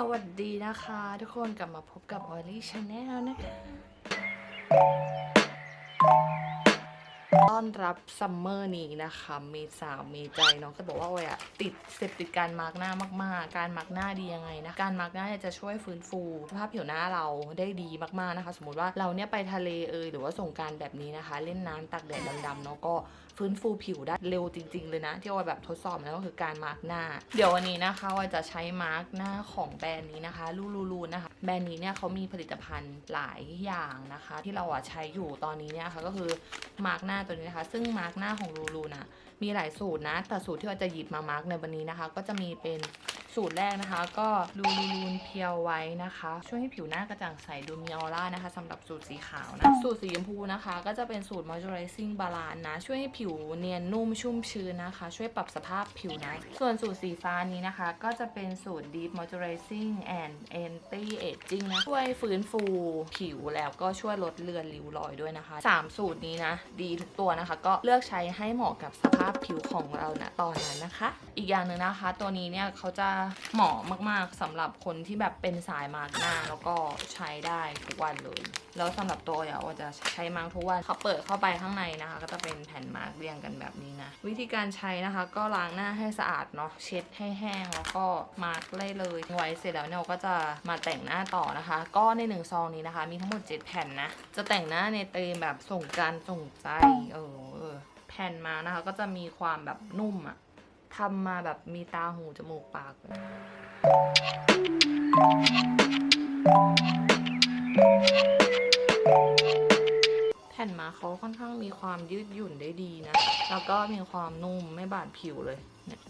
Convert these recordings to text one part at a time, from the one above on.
สวัสดีนะคะ ทุกคนกลับมาพบกับออลลี่ชาแนลนะคะ ต้อนรับซัมเมอร์นี้นะคะเมษาเมใจเน้องก็บอกว่าโอ้ยอะติดเสพติดการมาร์กหน้ามาก ๆ การมาร์กหน้าดียังไงนะการมาร์กหน้าจะช่วยฟื้นฟูสภาพผิวหน้าเราได้ดีมากๆนะคะ สมมติว่าเราเนี่ยไปทะเลเอยหรือว่าส่งการแบบนี้นะคะ เล่นน้ำตักแดดดำๆเนาะก็ฟื้นฟูผิวได้เร็วจริง ๆ เลยนะ ที่ว่าแบบทดสอบแล้วก็คือการมาร์กหน้า เดี๋ยววันนี้นะคะว่าจะใช้มาร์กหน้าของแบรนด์นี้นะคะลูลูลูนะคะแบรนด์นี้เนี่ยเขามีผลิตภัณฑ์หลายอย่างนะคะ ที่เราอะใช้อยู่ตอนนี้เนี่ยค่ะก็คือมาร์กหน้าตัวนี้นะคะ ซึ่งมาร์กหน้าของลูลูนะมีหลายสูตรนะ แต่สูตรที่เราจะหยิบมามาร์กในวันนี้นะคะ ก็จะมีเป็น สูตรแรกนะคะ ก็ลูลูลูนเพียวไว้นะคะ ช่วยให้ผิวหน้ากระจ่างใสดูมีออร่านะคะสำหรับสูตรสีขาวนะ สูตรสีชมพูนะคะ ก็จะเป็นสูตร moisturizing balance นะ ช่วยให้ผิวเนียนนุ่มชุ่มชื้นนะคะ ช่วยปรับสภาพผิวนะ ส่วนสูตรสีฟ้านี้นะคะ ก็จะเป็นสูตร deep moisturizing and anti aging นะ ช่วยฟื้นฟูผิวแล้วก็ช่วยลดเลือนริ้วรอยด้วยนะคะ 3 สูตรนี้นะ ดีทุกตัวนะคะ ก็เลือกใช้ให้เหมาะกับสภาพผิวของเรานะตอนนั้นนะคะ อีกอย่างหนึ่งนะคะ ตัวนี้เนี่ยเขาจะเหมาะมากๆสำหรับคนที่แบบเป็นสายมาร์กหน้าแล้วก็ใช้ได้ทุกวันเลย แล้วสำหรับตัวเนี่ยว่าจะใช้มาร์กทุกวันเขาเปิดเข้าไปข้างในนะคะ ก็จะเป็นแผ่นมาร์กเรียงกันแบบนี้นะ วิธีการใช้นะคะ ก็ล้างหน้าให้สะอาดเนาะเช็ดให้แห้งแล้วก็มาร์กได้เลยไว้เสร็จแล้วเนี่ยเราก็จะมาแต่งหน้าต่อนะคะ ก็ในหนึ่งซองนี้นะคะ มีทั้งหมด 7 แผ่นนะจะแต่งหน้าในธีมแบบส่งการส่งใจเออแผ่นมานะคะก็จะมีความแบบนุ่มอะ ทำมาแบบมีตาหูจมูกปากเลยแผ่นมาเขาค่อนข้างมีความยืดหยุ่นได้ดีนะ แล้วก็มีความนุ่มไม่บาดผิวเลยเนี่ย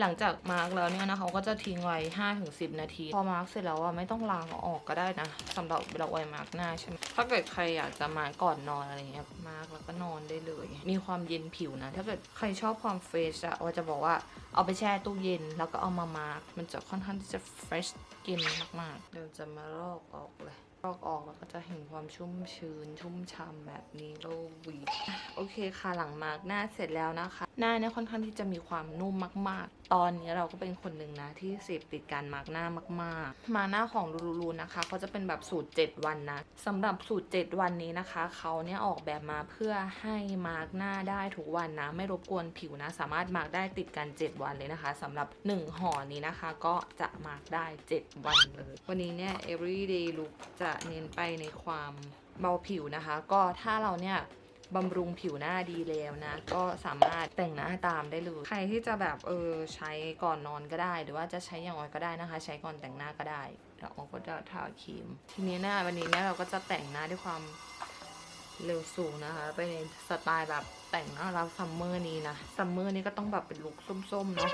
หลังจากมาร์กแล้วเนี่ยนะเขาก็จะทิ้งไว้5-10 นาที พอมาร์กเสร็จแล้วอะไม่ต้องล้างออกก็ได้นะสำหรับเราไว้มาร์กหน้าใช่ไหมถ้าเกิดใครอยากจะมาร์กก่อนนอนอะไรเงี้ยมาร์กแล้วก็นอนได้เลย มีความเย็นผิวนะ ถ้าเกิดใครชอบความเฟรชอะว่าจะบอกว่าเอาไปแช่ตู้เย็น แล้วก็เอามามาร์กมันจะค่อนข้างที่จะเฟรช เย็นมากๆ เดี๋ยวจะมาลอกออกเลย ลอกออกแล้วก็จะเห็นความชุ่มชื้น ชุ่มฉ่ำแบบนี้โลวีอะโอเคค่ะหลังมาร์กหน้าเสร็จแล้วนะคะ หน้าเนี่ยค่อนข้างที่จะมีความนุ่มมาก ๆ ตอนนี้เราก็เป็นคนหนึ่งนะที่เสพติดการมาร์กหน้ามากๆ มาหน้าของลูลูนะคะเขาจะเป็นแบบสูตร 7 วันนะสำหรับสูตร 7 วันนี้นะคะเขาเนี่ยออกแบบมาเพื่อให้มาร์กหน้าได้ทุกวันนะ ไม่รบกวนผิวนะ สามารถมาร์กได้ติดกัน 7 วันเลยนะคะสำหรับ 1ห่อนี้นะคะ ก็จะมาร์กได้ 7วันเลย วันนี้เนี่ย everyday look จะเน้นไปในความเบาผิวนะคะ ก็ถ้าเราเนี่ยบำรุงผิวหน้าดีแล้วนะ ก็สามารถแต่งหน้าตามได้เลย ใครที่จะแบบเออใช้ก่อนนอนก็ได้ หรือว่าจะใช้อย่างไรก็ได้นะคะ ใช้ก่อนแต่งหน้าก็ได้แล้วกก็จะทาครีม ทีนี้เนี่ยวันนี้เนี่ยเราก็จะแต่งหน้าด้วยความเร็วสูงนะคะ ไปในสไตล์แบบ แต่งหน้ารับซัมเมอร์นี้นะซัมเมอร์นี้ก็ต้องแบบเป็นลุคส้มๆเนาะ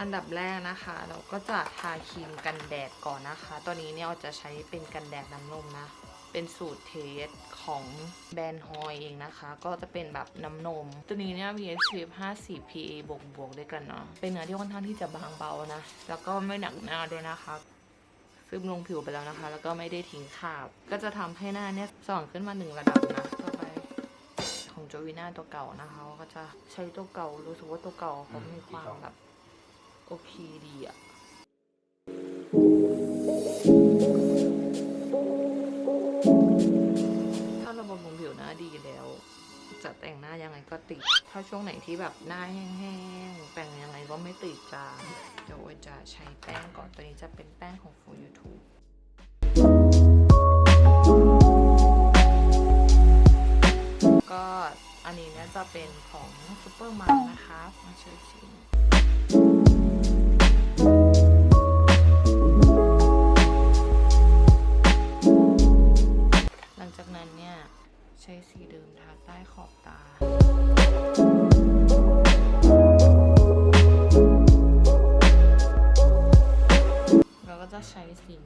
อันดับแรกนะคะ เราก็จะทาครีมกันแดดก่อนนะคะตัวนี้เนี่ยเราจะใช้เป็นกันแดดน้ำนมนะ เป็นสูตรเทสของแบรนด์ฮอยเองนะคะ ก็จะเป็นแบบน้ำนม ตัวนี้เนี่ย PH 50 PA บวกบวกๆด้วยกันเนาะ เป็นเนื้อที่ค่อนข้างที่จะบางเบานะ แล้วก็ไม่หนักหน้าด้วยนะคะ ซึมลงผิวไปแล้วนะคะ แล้วก็ไม่ได้ทิ้งคราบ ก็จะทำให้หน้าเนี่ยสว่างขึ้นมาหนึ่งระดับนะ ของโจวีน่าตัวเก่านะคะก็จะใช้ตัวเก่ารู้สึกว่าตัวเก่าเขามีความแบบโอเคดีอะถ้าเราบำรุงผิวหน้าดีแล้ว จะแต่งหน้ายังไงก็ติด ถ้าช่วงไหนที่แบบหน้าแห้งๆ แต่งยังไงก็ไม่ติดจ้า เดี๋ยวยจะใช้แป้งก่อน ตัวนี้จะเป็นแป้งของ For YouTube ใช้สีเดิมทาใต้ขอบตา เราก็จะใช้สี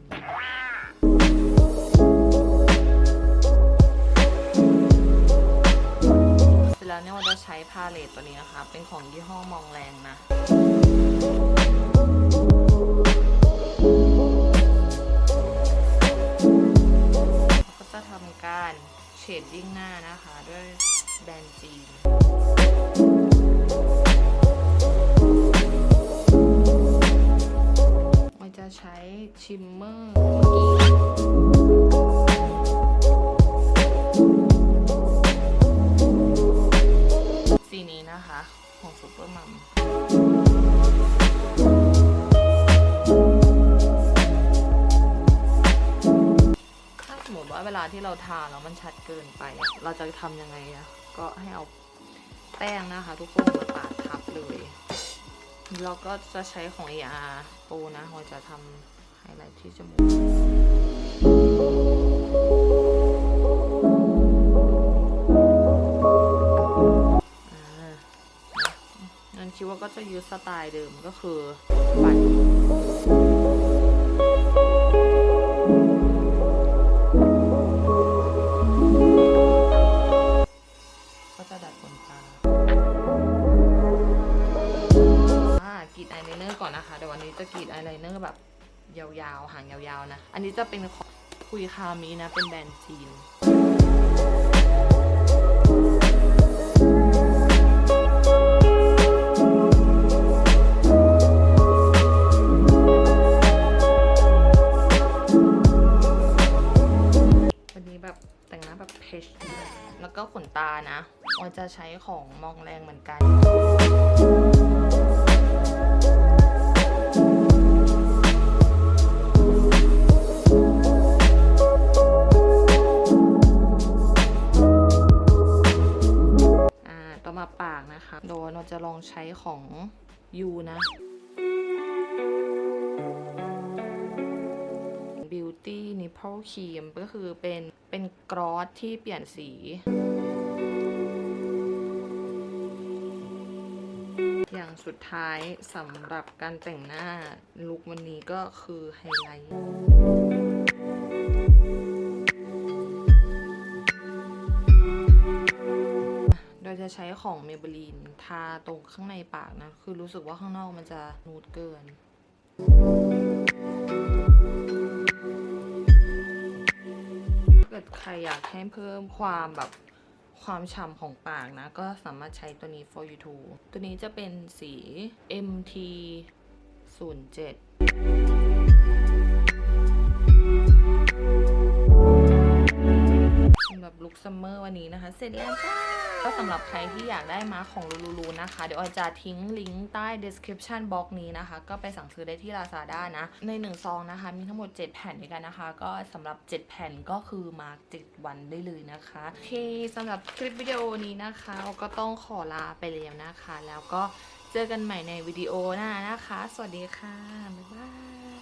เสร็จแล้วเนี่ยเราจะใช้พาเลตตัวนี้นะคะ เป็นของยี่ห้อมองแรงนะ ดดิ้งหน้านะคะ ด้วยแบรนด์จีนมันจะใช้ชิมเมอร์เมื่อกี้ ที่เราแล้วมันชัดเกินไป เราจะทำยังไงอะก็ให้เอาแป้งนะคะ ทุกคนมาปาดทับเลยแล้วก็จะใช้ของ AR Pro นะเราจะทำไฮไลท์ที่จมูกงั้นคิดว่าก็จะยึดสไตล์เดิมก็คือปัด อายไลเนอร์แบบยาวๆ หางยาวๆ นะ อันนี้จะเป็นของคุยคามีนะ เป็นแบรนด์จีนวันนี้แบบแต่งหน้าแบบเพชรแล้วก็ขนตานะออยจะใช้ของมองแรงเหมือนกัน นะคะโดยเราจะลองใช้ของยูนะ Beauty Nipple Cream ก็คือเป็นเป็นกรอสที่เปลี่ยนสี อย่างสุดท้ายสำหรับการแต่งหน้าลุควันนี้ก็คือไฮไลท์ จะใช้ของเมเบลีนทาตรงข้างในปากนะ คือรู้สึกว่าข้างนอกมันจะนูดเกินถ้าเกิดใครอยากให้เพิ่มความแบบความฉ่ำของปากนะ ก็สามารถใช้ตัวนี้ for you too ตัวนี้จะเป็นสี MT 07สำหรับลุคซัมเมอร์วันนี้นะคะ เสร็จแล้วจ้า ก็สำหรับใครที่อยากได้มาของลูลูนะคะ เดี๋ยวออยจะทิ้งลิงก์ใต้ description box นี้นะคะ ก็ไปสั่งซื้อได้ที่ Lazada นะ ในหนึ่งซองนะคะ มีทั้งหมด 7 แผ่นด้วยกันนะคะ ก็สำหรับ 7 แผ่นก็คือมา7วันได้เลยนะคะโอเคสำหรับคลิปวิดีโอนี้นะคะเราก็ต้องขอลาไปแล้วนะคะ แล้วก็เจอกันใหม่ในวิดีโอหน้านะคะ สวัสดีค่ะ บ๊ายบาย